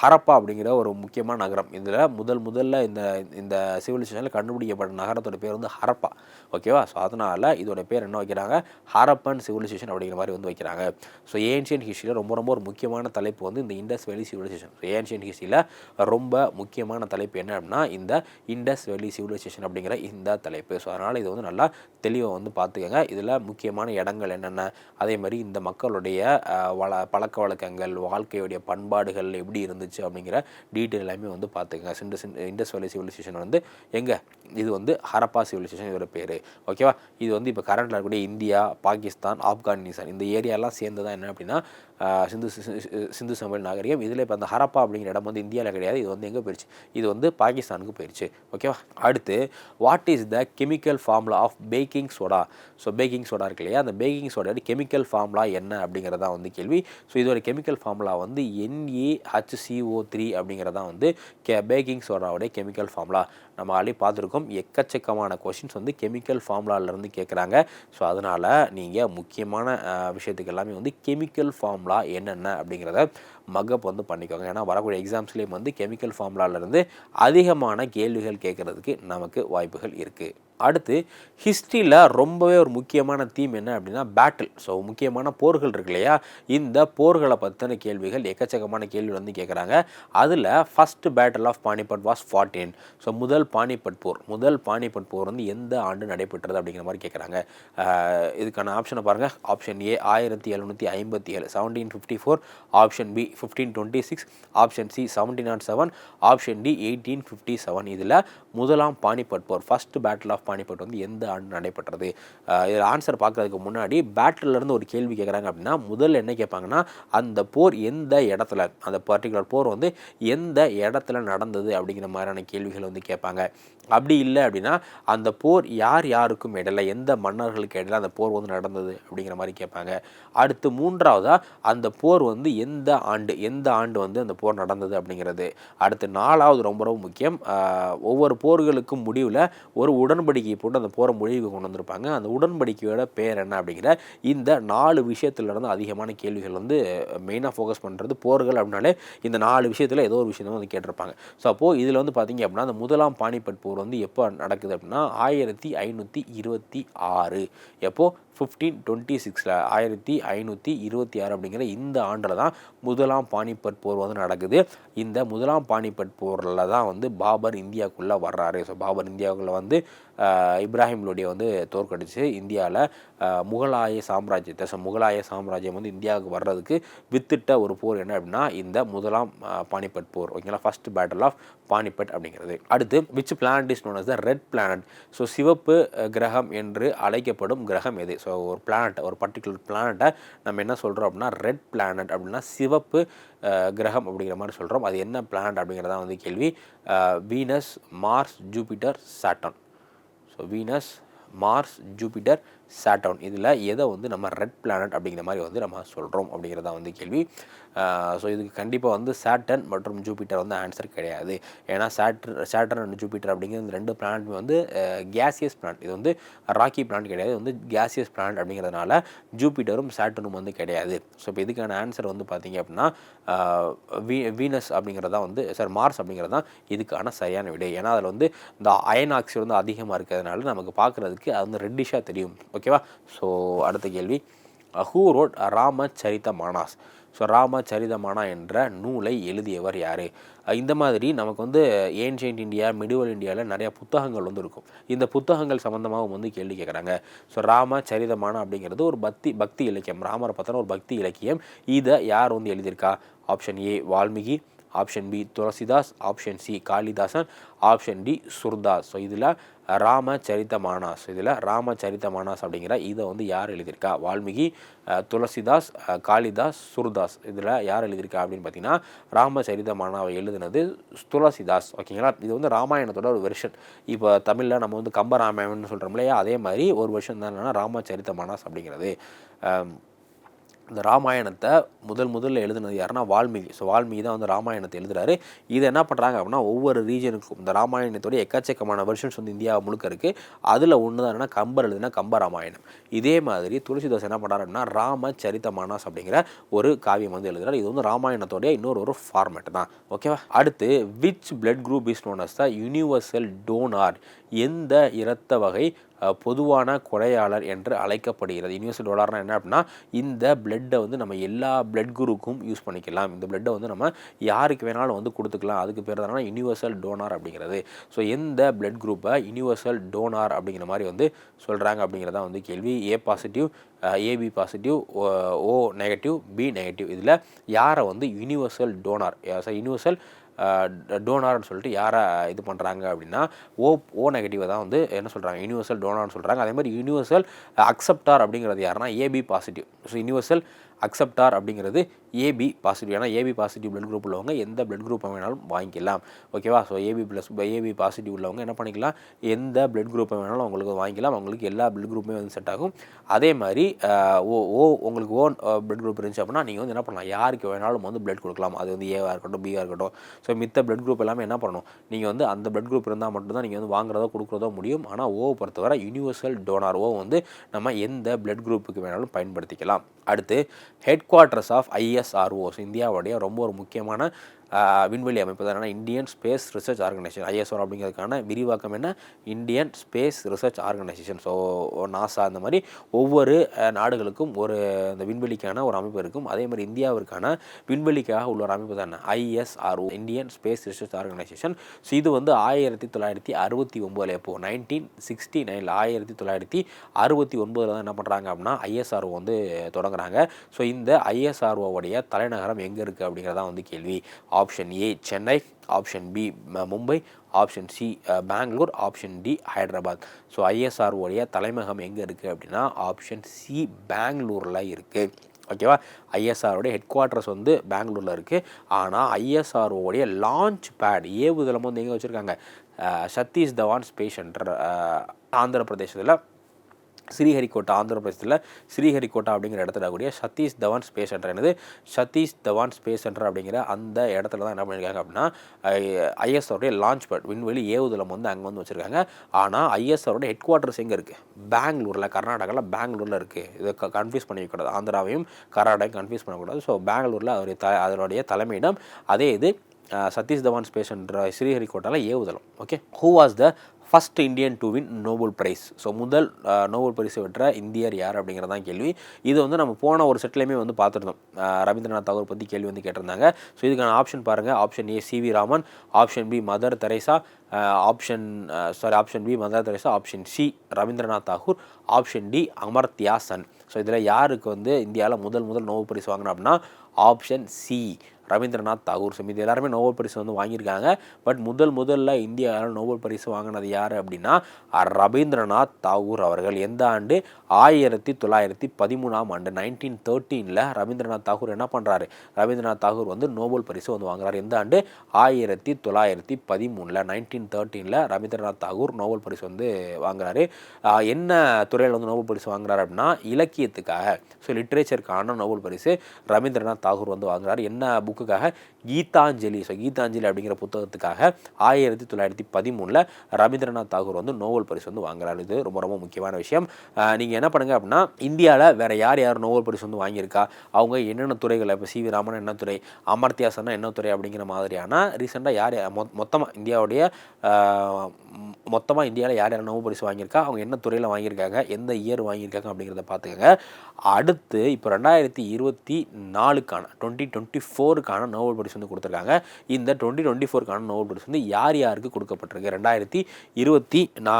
ஹரப்பா அப்படிங்கிற ஒரு முக்கியமான நகரம். இதில் முதல் முதல்ல இந்த இந்த சிவிலைசேஷனில் கண்டுபிடிக்கப்பட்ட நகரத்தோட பேர் வந்து ஹரப்பா. ஓகேவா? ஸோ அதனால் இதோட பேர் என்ன வைக்கிறாங்க? ஹரப்பன் சிவிலைசேஷன் அப்படிங்கிற மாதிரி வந்து வைக்கிறாங்க. ஸோ ஏன்ஷியன் ஹிஸ்ட்ரியில் ரொம்ப ரொம்ப ஒரு முக்கியமான தலைப்பு வந்து இந்த இண்டஸ் வேலி சிவிலைசேஷன் ஸோ ஏன்ஷியன் ஹிஸ்ட்ரியில் ரொம்ப முக்கியமான தலைப்பு என்ன அப்படின்னா இந்த இண்டஸ் வேலி சிவிலைசேஷன் அப்படிங்கிற இந்த தலைப்பு. ஸோ அதனால் இது வந்து நல்லா தெளிவாக வந்து பார்த்துக்கோங்க. இதில் முக்கியமான இடங்கள் என்னென்ன? அதே மாதிரி இந்த மக்களுடைய வள பழக்க வழக்கங்கள் வாழ்க்கையுடைய பண்பாடுகள் எப்படி இருந்துச்சு அப்படிங்கிற டீட்டெயில் எல்லாமே வந்து பார்த்துங்க சிண்டஸ் இண்டஸ் வேலி சிவிலைசேஷன் வந்து எங்கே? இது வந்து ஹரப்பா சிவிலைசேஷன் இதோட பேர். ஓகேவா இது வந்து இப்போ கரண்டில் இருக்கக்கூடிய இந்தியா பாகிஸ்தான் ஆப்கானிஸ்தான் இந்த ஏரியாலாம் சேர்ந்து தான் என்ன அப்படின்னா சிந்து சிந்து சமையல் நாகரிகம். இதில் இப்போ அந்த ஹரப்பா அப்படிங்கிற இடம் வந்து இந்தியாவில் கிடையாது. இது வந்து எங்கே போயிடுச்சு? இது வந்து பாகிஸ்தானுக்கு போயிடுச்சு. ஓகேவா அடுத்து what is the chemical formula of baking soda so baking soda இருக்கு இல்லையா? அந்த பேக்கிங் சோடா கெமிக்கல் ஃபார்முலா என்ன அப்படிங்கிறதா வந்து கேள்வி. ஸோ இதோட கெமிக்கல் ஃபார்முலா வந்து என்ஏஹெச்சிஓ த்ரீ அப்படிங்கிறதான் வந்து கே பேக்கிங் சோடாவுடைய கெமிக்கல் ஃபார்முலா நம்ம ஆல்ரெடி பார்த்துருக்கோம். எக்கச்சக்கமான கொஷின்ஸ் வந்து கெமிக்கல் ஃபார்முலாவிலேருந்து கேட்குறாங்க ஸோ அதனால் நீங்கள் முக்கியமான விஷயத்துக்கு எல்லாமே வந்து கெமிக்கல் ஃபார்முலா என்னென்ன அப்படிங்கிறத மகப் வந்து பண்ணிக்கோங்க. ஏன்னா வரக்கூடிய எக்ஸாம்ஸ்லேயும் வந்து கெமிக்கல் ஃபார்முலாவிலேருந்து அதிகமான கேள்விகள் கேட்குறதுக்கு நமக்கு வாய்ப்புகள் இருக்குது அடுத்து ஹிஸ்ட்ரியில் ரொம்பவே ஒரு முக்கியமான தீம் என்ன அப்படின்னா பேட்டில் ஸோ முக்கியமான போர்கள் இருக்கு இல்லையா? இந்த போர்களை பற்றின கேள்விகள் எக்கச்சக்கமான கேள்வி வந்து கேட்குறாங்க. அதில் first battle of Panipat was fought in so முதல் பானிபட் போர். முதல் பானிபட் போர் வந்து எந்த ஆண்டு நடைபெற்றது அப்படிங்கிற மாதிரி கேட்குறாங்க. இதுக்கான ஆப்ஷனை பாருங்கள் ஆப்ஷன் ஏ ஆயிரத்தி எழுநூற்றி ஐம்பத்தி ஏழு seventeen fifty four option B fifteen twenty six option C seventy nought seven option D eighteen fifty seven இதில் முதலாம் பானிபட் போர் ஃபஸ்ட் பேட்டில் ஆஃப் பானிபட் வந்து எந்த ஆண்டு நடைபெற்றது? இதில் ஆன்சர் பார்க்குறதுக்கு முன்னாடி பேட்டிலேருந்து ஒரு கேள்வி கேட்குறாங்க அப்படின்னா முதல்ல என்ன கேட்பாங்கன்னா அந்த போர் எந்த இடத்துல அந்த பர்டிகுலர் போர் வந்து எந்த இடத்துல நடந்தது அப்படிங்கிற மாதிரியான கேள்விகள் வந்து கேட்பாங்க. அப்படி இல்லை அப்படின்னா அந்த போர் யார் யாருக்கும் இடையில எந்த மன்னர்களுக்கு இடையில அந்த போர் வந்து நடந்தது அப்படிங்கிற மாதிரி கேட்பாங்க. அடுத்து மூன்றாவதாக அந்த போர் வந்து எந்த ஆண்டு ஆண்டு எந்த ஆண்டு வந்து அந்த போர் நடந்தது அப்படிங்கிறது? அடுத்து நாலாவது ரொம்ப ரொம்ப முக்கியம். ஒவ்வொரு போர்களுக்கும் முடிவில் ஒரு உடன்படிக்கை போட்டு அந்த போரை முடிவுக்கு கொண்டு வந்திருப்பாங்க. அந்த உடன்படிக்கையோட பேர் என்ன அப்படிங்கிற இந்த நாலு விஷயத்துலேருந்து அதிகமான கேள்விகள் வந்து மெயினாக ஃபோக்கஸ் பண்ணுறது போர்கள் அப்படின்னாலே இந்த நாலு விஷயத்தில் ஏதோ ஒரு விஷயம் வந்து கேட்டிருப்பாங்க. ஸோ அப்போது இதில் வந்து பார்த்திங்க அப்படின்னா அந்த முதலாம் பானிபட் போர் வந்து எப்போ நடக்குது அப்படின்னா ஆயிரத்தி ஐநூற்றி இருபத்தி ஆறு. எப்போது ஃபிஃப்டீன் டுவெண்ட்டி சிக்ஸில் ஆயிரத்தி ஐநூற்றி இருபத்தி ஆறு அப்படிங்கிற இந்த ஆண்டில் தான் முதலாம் பானிபட் போர் வந்து நடக்குது. இந்த முதலாம் பானிபட் போரில் தான் வந்து பாபர் இந்தியாவுக்குள்ளே வர்றாரு. ஸோ பாபர் இந்தியாவுக்குள்ளே வந்து இப்ராஹிம் லோடியை வந்து தோற்கடித்து இந்தியாவில் முகலாய சாம்ராஜ்யத்தை முகலாய சாம்ராஜ்யம் வந்து இந்தியாவுக்கு வர்றதுக்கு வித்திட்ட ஒரு போர் என்ன அப்படின்னா இந்த முதலாம் பானிபட் போர். ஓகேங்களா? ஃபஸ்ட் பேட்டில் ஆஃப் பானிபட் அப்படிங்கிறது அடுத்து which planet is known as the red planet so சிவப்பு கிரகம் என்று அழைக்கப்படும் கிரகம் எது? ஸோ ஒரு பிளானட் ஒரு பர்டிகுலர் பிளானட்டை நம்ம என்ன சொல்கிறோம் அப்படின்னா ரெட் பிளானட் அப்படின்னா சிவப்பு கிரகம் அப்படிங்கிற மாதிரி சொல்கிறோம் அது என்ன பிளானட் அப்படிங்கிறதான் வந்து கேள்வி. Venus Mars Jupiter Saturn so Venus Mars Jupiter Saturn இதில் எதை வந்து நம்ம ரெட் பிளானட் அப்படிங்கிற மாதிரி வந்து நம்ம சொல்கிறோம் அப்படிங்கிறதா வந்து கேள்வி. ஸோ இதுக்கு கண்டிப்பாக வந்து சேட்டன் மற்றும் ஜூபிட்டர் வந்து ஆன்சர் கிடையாது. ஏன்னா சாட்டர் சாட்டர் அண்ட் ஜூபிட்டர் அப்படிங்கிற இந்த ரெண்டு பிளானட்மே வந்து கேசியஸ் பிளானட் இது வந்து ராக்கி பிளானட் கிடையாது. வந்து கேசியஸ் பிளானட் அப்படிங்கிறதுனால ஜூபிட்டரும் சாட்டனும் வந்து கிடையாது. ஸோ இப்போ இதுக்கான ஆன்சர் வந்து பார்த்திங்க அப்படின்னா வீ வீனஸ் அப்படிங்கிறதா வந்து சார் மார்ஸ் அப்படிங்கிறது தான் இதுக்கான சரியான விடை. ஏன்னா அதில் வந்து இந்த அயன் ஆக்சைடு வந்து அதிகமாக இருக்கிறதுனால நமக்கு பார்க்குறதுக்கு அது வந்து ரெட்டிஷாக தெரியும். ஓகேவா? ஸோ அடுத்த கேள்வி. Who wrote Ramcharitmanas so Ramcharitmanas என்ற நூலை எழுதியவர் யார்? இந்த மாதிரி நமக்கு வந்து ஏன்ஷியன்ட் இந்தியா மிடிவல் இந்தியாவில் நிறையா புத்தகங்கள் வந்து இருக்கும். இந்த புத்தகங்கள் சம்மந்தமாகவும் வந்து கேள்வி கேட்குறாங்க ஸோ ராம சரிதமானா அப்படிங்கிறது ஒரு பக்தி பக்தி இலக்கியம். ராமரை பார்த்தோன்னா ஒரு பக்தி இலக்கியம். இதை யார் வந்து எழுதியிருக்கா? Option A Valmiki. Option B Tulsidas. Option C Kalidasan. Option D Surdas. So இதில் ராம சரித்த மானாஸ் இதில் ராம சரித்த மானாஸ் அப்படிங்கிற இதை வந்து யார் எழுதியிருக்கா? வால்மீகி துளசிதாஸ் காளிதாஸ் சுர்தாஸ். இதில் யார் எழுதியிருக்கா அப்படின்னு பார்த்தீங்கன்னா ராம சரித மானாவை எழுதுனது துளசிதாஸ். ஓகேங்களா? இது வந்து ராமாயணத்தோட ஒரு வெர்ஷன் இப்போ தமிழில் நம்ம வந்து கம்பராமாயணம்னு சொல்கிறோம் இல்லையா? அதே மாதிரி ஒரு வருஷம் தான் என்னென்னா ராம சரித்த மானாஸ் அப்படிங்கிறது இந்த ராமாயணத்தை முதல் முதல்ல எழுதுனது யாருன்னா வால்மீகி. ஸோ வால்மீகி தான் வந்து ராமாயணத்தை எழுதுறாரு. இதை என்ன பண்ணுறாங்க அப்படின்னா ஒவ்வொரு ரீஜனுக்கும் இந்த ராமாயணத்தோட எக்கச்சக்கமான வெர்ஷன்ஸ் வந்து இந்தியா முழுக்க இருக்குது அதில் ஒன்று தான் கம்பர் எழுதுனா கம்ப ராமாயணம். இதே மாதிரி துளசிதாஸ் என்ன பண்ணுறாரு அப்படின்னா ராம மானாஸ் அப்படிங்கிற ஒரு காவியம் வந்து எழுதுறாரு. இது வந்து ராமாயணத்தோடைய இன்னொரு ஒரு ஃபார்மேட் தான். ஓகேவா அடுத்து which blood group is known as the universal donor எந்த இரத்த வகை பொதுவான கொடையாளர் என்று அழைக்கப்படுகிறது. யூனிவர்சல் டோனார்னா என்ன அப்படின்னா இந்த பிளட்டை வந்து நம்ம எல்லா பிளட் குரூப்புக்கும் யூஸ் பண்ணிக்கலாம். இந்த பிளட்டை வந்து நம்ம யாருக்கு வேணாலும் வந்து கொடுத்துக்கலாம். அதுக்கு பேர் தானே யூனிவர்சல் டோனார் அப்படிங்கிறது. ஸோ எந்த பிளட் குரூப்பை யூனிவர்சல் டோனார் அப்படிங்கிற மாதிரி வந்து சொல்கிறாங்க அப்படிங்கிறதான் வந்து கேள்வி. A positive AB positive O negative B negative இதில் யாரை வந்து யூனிவர்சல் டோனார் யூனிவர்சல் டோனார்னு சொல்லிட்டு யாரை இது பண்ணுறாங்க அப்படின்னா ஓ ஓ நெகட்டிவை தான் வந்து என்ன சொல்கிறாங்க யூனிவர்சல் டோனார்னு சொல்கிறாங்க அதே மாதிரி யூனிவர்சல் அக்செப்டார் அப்படிங்கிறது யாருன்னா AB positive so universal acceptor அப்படிங்கிறது ஏபி பாசிட்டிவ் ஏன்னா ஏபி பாசிட்டிவ் பிளட் குரூப் உள்ளவங்க எந்த பிளட் குரூப் வேணாலும் வாங்கிக்கலாம். ஓகேவா so AB plus AB positive உள்ளவங்க என்ன பண்ணிக்கலாம்? எந்த பிளட் குரூப்பை வேணாலும் அவங்களுக்கு வாங்கிக்கலாம். அவங்களுக்கு எல்லா பிளட் குரூப்புமே வந்து செட் ஆகும். அதே மாதிரி ஓ ஓ உங்களுக்கு ஓன் பிளட் குரூப் இருந்துச்சு அப்படின்னா நீங்கள் வந்து என்ன பண்ணலாம்? யாருக்கு வேணாலும் வந்து பிளட் கொடுக்கலாம். அது வந்து ஏவாக இருக்கட்டும் பிஆ இருக்கட்டும். ஸோ மித்த பிளட் குரூப் எல்லாமே என்ன பண்ணணும்? நீங்கள் வந்து அந்த பிளட் குரூப் இருந்தால் மட்டும்தான் நீங்கள் வந்து வாங்குறதோ கொடுக்குறதோ முடியும். ஆனால் ஓவை பொறுத்தவரை யூனிவர்சல் டோனார் ஓ வந்து நம்ம எந்த பிளட் குரூப்புக்கு வேணாலும் பயன்படுத்திக்கலாம். அடுத்து ஹெட் குவார்ட்டர்ஸ் ஆஃப் ஐஎஸ்ஆர்ஓஸ் இந்தியாவுடைய ரொம்ப ஒரு முக்கியமான விண்வெளி அமைப்பு தான். என்னன்னா Indian space research organisation ISR அப்படிங்கிறதுக்கான விரிவாக்கம் என்ன? Indian space research organisation. So NASA அந்த மாதிரி ஒவ்வொரு நாடுகளுக்கும் ஒரு இந்த விண்வெளிக்கான ஒரு அமைப்பு இருக்கும். அதே மாதிரி இந்தியாவிற்கான விண்வெளிக்காக உள்ள ஒரு அமைப்பு தான் ISRO Indian space research organisation. So இது வந்து ஆயிரத்தி தொள்ளாயிரத்தி அறுபத்தி ஒம்போதில் எப்போ நைன்டீன் சிக்ஸ்டி நைனில் ஆயிரத்தி தொள்ளாயிரத்தி அறுபத்தி ஒன்பதில் தான் என்ன பண்ணுறாங்க அப்படின்னா ஐஎஸ்ஆர்ஓ வந்து தொடங்குறாங்க. ஸோ இந்த ஐஎஸ்ஆர்ஓவுடைய தலைநகரம் எங்கே இருக்குது அப்படிங்கிறதான் வந்து கேள்வி. Option A Chennai option B Mumbai option C Bangalore option D Hyderabad so ஐஎஸ்ஆர்ஓடைய தலைமகம் எங்கே இருக்குது அப்படின்னா ஆப்ஷன் சி பெங்களூரில் இருக்குது ஓகேவா ஐஎஸ்ஆரோடைய ஹெட் குவார்ட்டர்ஸ் வந்து பெங்களூரில் இருக்குது ஆனால் ஐஎஸ்ஆர்ஓடைய லான்ச் பேட் ஏவுதளம் வந்து எங்கே வச்சுருக்காங்க? சத்தீஷ் தவான் ஸ்பேஸ் சென்டர் ஆந்திர பிரதேசத்தில் ஸ்ரீஹரிகோட்டா ஆந்திர பிரதேசத்தில் ஸ்ரீஹரிகோட்டா அப்படிங்கிற இடத்துல கூடிய சதீஷ் தவான் ஸ்பேஸ் சென்டர். என்னது? சதீஷ் தவான் ஸ்பேஸ் சென்டர் அப்படிங்கிற அந்த இடத்துல தான் என்ன பண்ணியிருக்காங்க அப்படின்னா ஐஎஸ்ஆருடைய லான்ச் பேட் விண்வெளி ஏவுதளம் வந்து அங்கே வந்து வச்சுருக்காங்க. ஆனால் ஐஎஸ்ஆருடைய ஹெட் குவார்ட்டர்ஸ் எங்கே இருக்குது பெங்களூரில் கர்நாடகாவில் பெங்களூரில் இருக்குது இதை கன்ஃபியூஸ் பண்ணிக்கக்கூடாது ஆந்திராவையும் கர்நாடகையும் கன்ஃபியூஸ் பண்ணக்கூடாது ஸோ பெங்களூரில் அவருடைய த அதனுடைய தலைமையிடம் அதே இது சதீஷ் தவான் ஸ்பேஸ் என்ற ஸ்ரீஹரிகோட்டாவில் ஏவுதளம். Okay who was the first Indian to win Nobel prize so முதல் நோபல் பரிசு பெற்ற இந்தியர் யார் அப்படிங்கிறது தான் கேள்வி. இது வந்து நம்ம போன ஒரு செட்லையுமே வந்து பார்த்துருந்தோம். ரவீந்திரநாத் தாகூர் பற்றி கேள்வி வந்து கேட்டிருந்தாங்க. ஸோ இதுக்கான ஆப்ஷன் பாருங்கள் option A CV Raman option B Mother Teresa option sorry option B Mother Teresa option C Rabindranath Tagore. Option D Amartya Sen so இதில் யாருக்கு வந்து இந்தியாவில் முதல் முதல் நோபல் பரிசு வாங்கினா அப்படின்னா option C Rabindranath Tagore so எல்லாருமே நோபல் பரிசு வந்து வாங்கியிருக்காங்க. பட் முதல் முதல்ல இந்தியாவில் நோபல் பரிசு வாங்கினது யார் அப்படின்னா ரவீந்திரநாத் தாகூர் அவர்கள். எந்த ஆண்டு? ஆயிரத்தி தொள்ளாயிரத்தி பதிமூணாம் ஆண்டு நைன்டீன் தேர்ட்டீனில் ரவீந்திரநாத் தாகூர் என்ன பண்ணுறாரு ரவீந்திரநாத் தாகூர் வந்து நோபல் பரிசு வந்து வாங்குறாரு. எந்த ஆண்டு? ஆயிரத்தி தொள்ளாயிரத்தி பதிமூணில் நைன்டீன் தேர்ட்டீனில் ரவீந்திரநாத் தாகூர் நோபல் பரிசு வந்து வாங்குறாரு. என்ன துறையில் வந்து நோபல் பரிசு வாங்குறாரு அப்படின்னா இலக்கியத்துக்காக ஸோ லிட்ரேச்சருக்கான நோபல் பரிசு ரவீந்திரநாத் தாகூர் வந்து வாங்குறாரு. என்ன बुक का है। கீதாஞ்சலி ஸோ கீதாஞ்சலி அப்படிங்கிற புத்தகத்துக்காக ஆயிரத்தி தொள்ளாயிரத்தி பதிமூணில் ரவீந்திரநாத் தாகூர் வந்து நோவல் பரிசு வந்து வாங்குறாரு. இது ரொம்ப ரொம்ப முக்கியமான விஷயம். நீங்கள் என்ன பண்ணுங்கள் அப்படின்னா இந்தியாவில் வேறு யார் யார் நோவல் பரிசு வந்து வாங்கியிருக்கா? அவங்க என்னென்ன துறைகள் இப்போ சி வி ராமன் என்ன துறை அமர்த்தியாசன்னா என்ன துறை அப்படிங்கிற மாதிரியான ரீசெண்டாக யார் மொத்தமாக இந்தியாவுடைய மொத்தமாக இந்தியாவில் யார் யார் நோபல் பரிசு வாங்கியிருக்கா? அவங்க என்ன துறையில் வாங்கியிருக்காங்க? எந்த இயர் வாங்கியிருக்காங்க அப்படிங்கிறத பார்த்துக்கோங்க. அடுத்து இப்போ ரெண்டாயிரத்தி இருபத்தி நாலுக்கான டுவெண்ட்டி டுவெண்ட்டி ஃபோருக்கான நோபல் பரிசு வந்து கொடுத்துருக்காங்க. இந்த டுவெண்ட்டி டுவெண்ட்டி ஃபோருக்கான நோபல் பரிசு வந்து யார் யாருக்கு கொடுக்கப்பட்டிருக்கு? ரெண்டாயிரத்தி இருபத்தி நா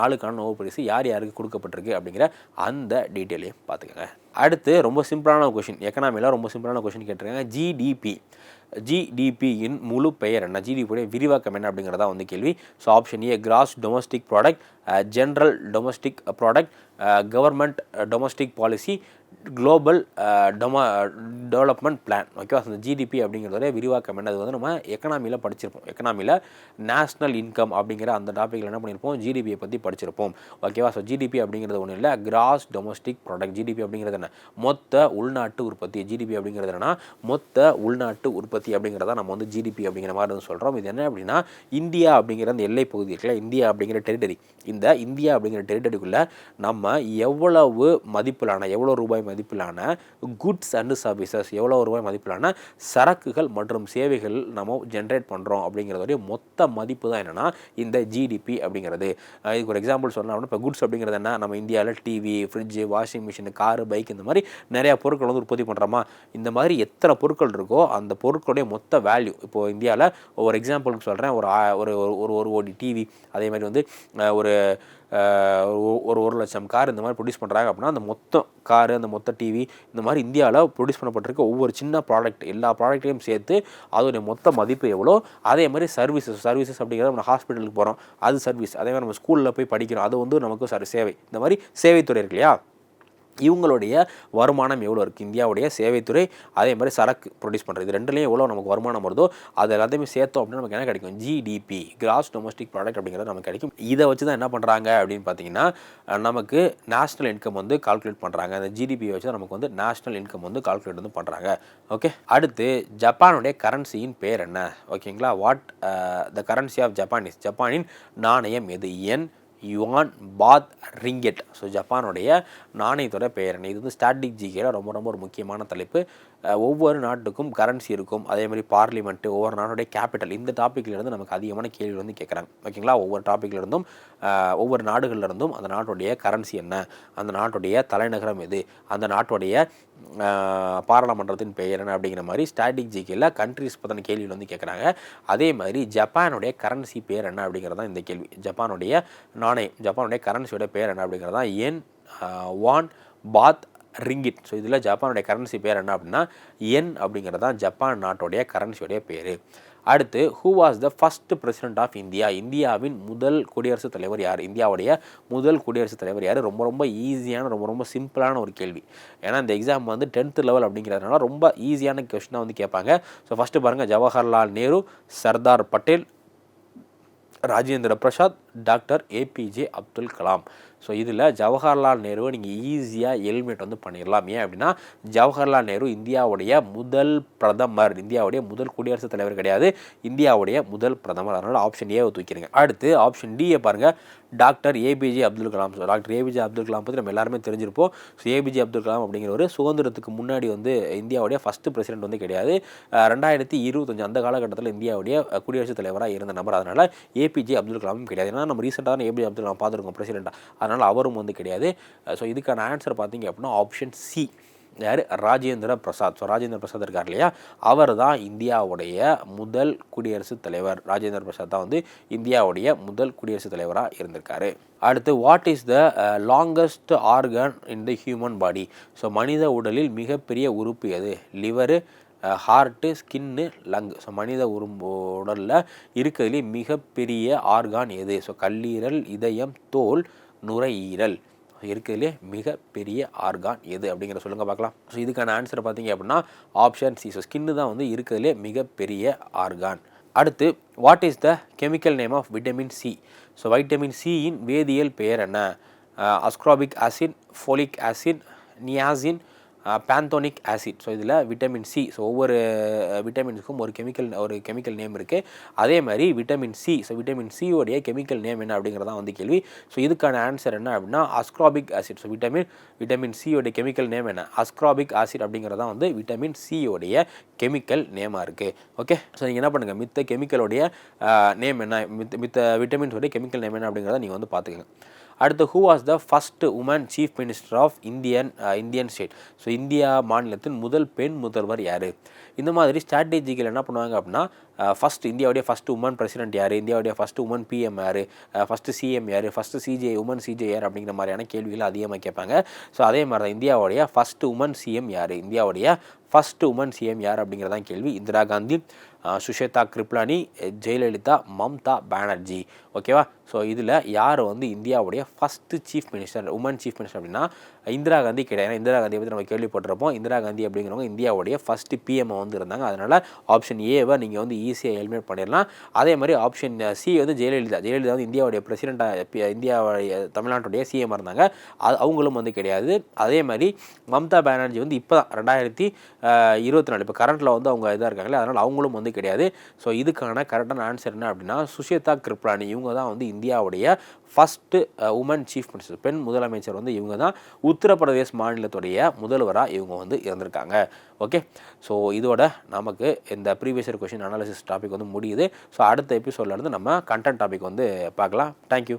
நாலுக்கான நோபல் பரிசு யார் யாருக்கு கொடுக்கப்பட்டிருக்கு அப்படிங்கிற அந்த டீட்டெயிலையும் பார்த்துக்கோங்க. அடுத்து ரொம்ப சிம்பிளான கொஷின் எக்கனாமியில் ரொம்ப சிம்பிளான கொஷின் கேட்டிருக்காங்க. ஜிடிபி ஜிடிபியின் முழு பெயர் என்ன? ஜிடிபியுடைய விரிவாக்கம் என்ன அப்படிங்கிறதா வந்து கேள்வி. So option A gross domestic product general domestic product government domestic policy global டொமா development plan ஓகேவா அந்த ஜிடிபி அப்படிங்கிறதோட விரிவாக்கம் என்ன அது வந்து நம்ம எக்கனாமியில் படிச்சிருப்போம். எக்கனாமியில் நேஷ்னல் இன்கம் அப்படிங்கிற அந்த டாப்பிக்கில் என்ன பண்ணியிருப்போம் ஜிடிபியை பற்றி படிச்சிருப்போம். ஓகேவா ஸோ ஜிடிபி அப்படிங்கிறது ஒன்றும் இல்லை. கிராஸ் டொமஸ்டிக் ப்ராடக்ட் ஜிடிபி அப்படிங்கிறது என்ன? மொத்த உள்நாட்டு உற்பத்தி. ஜிடிபி அப்படிங்கிறது என்னன்னா மொத்த உள்நாட்டு உற்பத்தி அப்படிங்கிறத நம்ம வந்து ஜிடிபி அப்படிங்கிற மாதிரி வந்து சொல்கிறோம் இது என்ன அப்படின்னா இந்தியா அப்படிங்கிற அந்த எல்லை பகுதி இருக்குல்ல இந்தியா அப்படிங்கிற டெரிட்டரி இந்த இந்தியா அப்படிங்கிற டெரிட்டரிக்குள்ளே நம்ம எவ்வளவு மதிப்பிலான எவ்வளோ ரூபாய் மதிப்பிலான குட்ஸ் அண்டு சர்வீசஸ் எவ்வளோ ரூபாய் மதிப்பிலான சரக்குகள் மற்றும் சேவைகள் நம்ம ஜென்ரேட் பண்ணுறோம் அப்படிங்கிறதோடைய மொத்த மதிப்பு தான் என்னென்னா இந்த ஜிடிபி அப்படிங்கிறது. இதுக்கு ஒரு எக்ஸாம்பிள் சொன்னால் இப்போ குட்ஸ் அப்படிங்கிறது என்ன? நம்ம இந்தியாவில் TV fridge washing machine car bike இந்த மாதிரி நிறையா பொருட்கள் வந்து உற்பத்தி பண்ணுறோமா இந்த மாதிரி எத்தனை பொருட்கள் இருக்கோ அந்த பொருட்களுடைய மொத்த வேல்யூ இப்போது இந்தியாவில் ஒரு எக்ஸாம்பிளுக்கு சொல்கிறேன் ஒரு ஒரு ஒரு- ஒரு ஓடி டிவி அதே மாதிரி வந்து ஒரு ஒரு- ஒரு லட்சம் கார் இந்த மாதிரி ப்ரொடியூஸ் பண்ணுறாங்க அப்படின்னா அந்த மொத்த காரு அந்த மொத்த டிவி இந்த மாதிரி இந்தியாவில் ப்ரொடியூஸ் பண்ணப்பட்டிருக்க ஒவ்வொரு சின்ன ப்ராடக்ட் எல்லா ப்ராடக்ட்டையும் சேர்த்து அதோடைய மொத்த மதிப்பு எவ்வளோ? அதே மாதிரி சர்வீசஸ் சர்வீசஸ் அப்படிங்கிறது நம்ம ஹாஸ்பிட்டலுக்கு போகிறோம் அது சர்வீஸ் அதே மாதிரி நம்ம ஸ்கூலில் போய் படிக்கிறோம். அது வந்து நமக்கு சரி சேவை. இந்த மாதிரி சேவைத்துறை இருக்கு இல்லையா? இவங்களுடைய வருமானம் எவ்வளோ இருக்குது இந்தியாவுடைய சேவைத்துறை அதே மாதிரி சரக்கு ப்ரொடியூஸ் பண்ணுறது இது ரெண்டுலேயும் எவ்வளோ நமக்கு வருமானம் வருதோ அது எல்லாத்தையுமே சேர்த்தோம் அப்படின்னா நமக்கு என்ன கிடைக்கும்? ஜிடிபி கிராஸ் டொமஸ்டிக் ப்ராடக்ட் அப்படிங்கிறது நமக்கு கிடைக்கும். இதை வச்சு தான் என்ன பண்ணுறாங்க அப்படின்னு பார்த்தீங்கன்னா நமக்கு நேஷ்னல் இன்கம் வந்து கால்குலேட் பண்ணுறாங்க அந்த ஜிடிபி வச்சு தான் நமக்கு வந்து நேஷ்னல் இன்கம் வந்து கால்குலேட் வந்து பண்ணுறாங்க ஓகே அடுத்து ஜப்பானுடைய கரன்சியின் பேர் என்ன? ஓகேங்களா what the currency of Japan is ஜப்பானின் நாணயம் எது? Yen yuan baht ringgit so ஜப்பானுடைய நாணயத்தோட பெயர். இது வந்து ஸ்டாட்டிக் ஜிகேல ரொம்ப ரொம்ப ஒரு முக்கியமான தலைப்பு. ஒவ்வொரு நாட்டுக்கும் கரன்சி இருக்கும். அதே மாதிரி பார்லிமெண்ட்டு ஒவ்வொரு நாட்டுடைய கேபிட்டல் இந்த டாப்பிக்லேருந்து நமக்கு அதிகமான கேள்வி வந்து கேட்குறாங்க. ஓகேங்களா ஒவ்வொரு டாப்பிக்லேருந்தும் ஒவ்வொரு நாடுகள்லேருந்தும் அந்த நாட்டுடைய கரன்சி என்ன? அந்த நாட்டுடைய தலைநகரம் எது? அந்த நாட்டுடைய பாராளுமன்றத்தின் பெயர் என்ன? அப்படிங்கிற மாதிரி ஸ்டாட்டிக் ஜிகேல கண்ட்ரிஸ் பற்றின கேள்விகள் வந்து கேட்குறாங்க. அதே மாதிரி ஜப்பானுடைய கரன்சி பேர் என்ன? அப்படிங்கிறது தான் இந்த கேள்வி. ஜப்பானுடைய நாணயம் ஜப்பானுடைய கரன்சியோட பேர் என்ன? அப்படிங்கிறது தான் என் வான் பாத் ரிங்கிட். ஸோ இதில் ஜப்பானுடைய கரன்சி பேர் என்ன அப்படின்னா என் அப்படிங்கிறது தான் ஜப்பான் நாட்டுடைய கரன்சியோடைய பேர். அடுத்து who was the first president of India இந்தியாவின் முதல் குடியரசுத் தலைவர் யார்? இந்தியாவுடைய முதல் குடியரசுத் தலைவர் யார்? ரொம்ப ரொம்ப ஈஸியான ரொம்ப ரொம்ப சிம்பிளான ஒரு கேள்வி. ஏன்னா இந்த எக்ஸாம் வந்து டென்த்து லெவல் அப்படிங்கிறதுனால ரொம்ப ஈஸியான கொஸ்டினாக வந்து கேட்பாங்க. ஸோ ஃபஸ்ட்டு பாருங்கள் Jawaharlal Nehru Sardar Patel Rajendra Prasad doctor APJ Abdul Kalam. So இதில் ஜவஹர்லால் நேருவை நீங்கள் ஈஸியாக எலிமினேட் வந்து பண்ணிடலாம் ஏன் அப்படின்னா ஜவஹர்லால் நேரு இந்தியாவுடைய முதல் பிரதமர் இந்தியாவுடைய முதல் குடியரசுத் தலைவர் கிடையாது. இந்தியாவுடைய முதல் பிரதமர். அதனால் ஆப்ஷன் ஏவை தூக்கிடுங்க அடுத்து ஆப்ஷன் டியை பாருங்கள் doctor APJ Abdul Kalam so doctor APJ Abdul Kalam பற்றி நம்ம எல்லாருமே தெரிஞ்சிருப்போம். ஸோ ஏபிஜே அப்துல் கலாம் அப்படிங்கிறவர் சுதந்திரத்துக்கு முன்னாடி வந்து இந்தியாவுடைய ஃபஸ்ட்டு பிரசிடென்ட் வந்து கிடையாது. ரெண்டாயிரத்தி இருபத்தஞ்சு அந்த காலகட்டத்தில் இந்தியாவுடைய குடியரசுத் தலைவராக இருந்த நபர். அதனால் ஏபிஜே அப்துல் கலாமும் கிடையாது. ஏன்னா நம்ம ரீசெண்டாக தான் ஏபிஜே அப்துல் கலாம் பார்த்துருக்கோம் பிரசிடெண்ட்டாக அதனால் அவரும் வந்து கிடையாது. ஸோ இதுக்கான ஆன்சர் பார்த்தீங்க அப்படின்னா ஆப்ஷன் சி யார்? ராஜேந்திர பிரசாத். ஸோ ராஜேந்திர பிரசாத் இருக்கார் இல்லையா? அவர் தான் இந்தியாவுடைய முதல் குடியரசுத் தலைவர். ராஜேந்திர பிரசாத் தான் வந்து இந்தியாவுடைய முதல் குடியரசுத் தலைவராக இருந்திருக்காரு. அடுத்து what is the longest organ in the human body so மனித உடலில் மிகப்பெரிய உறுப்பு எது? Liver heart skin lung so மனித உறும்பு உடலில் இருக்கிறதுலே மிகப்பெரிய ஆர்கான் எது? ஸோ கல்லீரல் இதயம் தோல் நுரையீரல். இருக்கிறதுலே மிகப்பெரிய ஆர்கான் எது அப்படிங்கிற சொல்லுங்க பார்க்கலாம். ஸோ இதுக்கான ஆன்சர் பார்த்தீங்க அப்படின்னா ஆப்ஷன் சி ஸோ ஸ்கின்னு தான் வந்து இருக்கிறதுலே மிகப்பெரிய ஆர்கான் அடுத்து what is the chemical name of vitamin C so vitamin சியின் வேதியியல் பெயர் என்ன? Ascorbic acid folic acid niacin pantothenic acid so இதில் விட்டமின் சி ஸோ ஒவ்வொரு விட்டமின்ஸுக்கும் ஒரு கெமிக்கல் ஒரு கெமிக்கல் நேம் இருக்குது அதே மாதிரி விட்டமின் சி ஸோ விட்டமின் சியோடைய கெமிக்கல் நேம் என்ன அப்படிங்கிறதா வந்து கேள்வி. ஸோ இதுக்கான ஆன்சர் என்ன அப்படின்னா ascorbic acid so vitamin vitamin சியோடைய chemical name என்ன? அஸ்க்ராபிக் ஆசிட் அப்படிங்கிறதா வந்து விட்டமின் சியோடைய கெமிக்கல் நேமாக இருக்குது ஓகே ஸோ நீங்கள் என்ன பண்ணுங்கள் மித்த கெமிக்கலோடைய நேம் என்ன? மித்த மித்த விட்டமின்ஸோடைய கெமிக்கல் நேம் என்ன அப்படிங்கிறத நீங்கள் வந்து பார்த்துக்கங்க. அடுத்து who was the first woman chief minister of Indian Indian state so India மாநிலத்தின் முதல் பெண் முதல்வர் யார்? இந்த மாதிரி ஸ்ட்ராட்டஜிக்கில் என்ன பண்ணுவாங்க அப்படின்னா ஃபஸ்ட் இந்தியாவுடைய ஃபஸ்ட் உமன் பிரசிடென்ட் யார்? இந்தியாவுடைய ஃபஸ்ட் உமன் பிஎம் யார்? ஃபஸ்ட்டு சிஎம் யார்? ஃபஸ்ட்டு சிஜே உமன் சிஜே யார்? அப்படிங்கிற மாதிரியான கேள்விகள் அதிகமாக கேட்பாங்க. ஸோ அதே மாதிரி தான் இந்தியாவுடைய ஃபஸ்ட் உமன் சிஎம் யார்? இந்தியாவுடைய ஃபஸ்ட் உமன் சிஎம் யார்? அப்படிங்கிறதான் கேள்வி. இந்திரா காந்தி uh, சுஷேதா கிருப்லானி ஜெயலலிதா மம்தா பானர்ஜி. ஓகேவா ஸோ இதில் யார் வந்து இந்தியாவுடைய first chief minister woman chief minister அப்படின்னா இந்திரா காந்தி கிடையாது. இந்திரா காந்தியை பற்றி நம்ம கேள்விப்பட்டிருப்போம். இந்திரா காந்தி அப்படிங்கிறவங்க இந்தியாவுடைய ஃபஸ்ட்டு பிஎம் வந்து இருந்தாங்க. அதனால் ஆப்ஷன் ஏவை நீங்கள் வந்து ஈஸியாக எலிமினேட் பண்ணிடலாம். அதே மாதிரி ஆப்ஷன் சி வந்து ஜெயலலிதா. ஜெயலலிதா வந்து இந்தியாவுடைய பிரசிடெண்ட்டாக இந்தியாவுடைய தமிழ்நாட்டுடைய சிஎம் இருந்தாங்க. அது அவங்களும் வந்து கிடையாது. அதே மாதிரி மம்தா பானர்ஜி வந்து இப்போ தான் ரெண்டாயிரத்தி இருபத்தி நாலு. இப்போ கரண்ட்டில் வந்து அவங்க இதாக இருக்காங்களே அதனால் அவங்களும் வந்து கிடையாது. ஸோ இதுக்கான கரெக்டான ஆன்சர் என்ன அப்படின்னா சுஷேதா கிருப்லானி. இவங்க தான் வந்து இந்தியாவுடைய ஃபஸ்ட்டு உமன் சீஃப் மினிஸ்டர் பெண் முதலமைச்சர் வந்து இவங்க தான் உத்தரப்பிரதேஷ் மாநிலத்துடைய முதல்வராக இவங்க வந்து இருந்திருக்காங்க. ஓகே ஸோ இதோட நமக்கு இந்த previous year question analysis topic வந்து முடியுது. ஸோ அடுத்த எபிசோட்லேருந்து நம்ம கண்டென்ட் டாபிக் வந்து பார்க்கலாம். தேங்க்யூ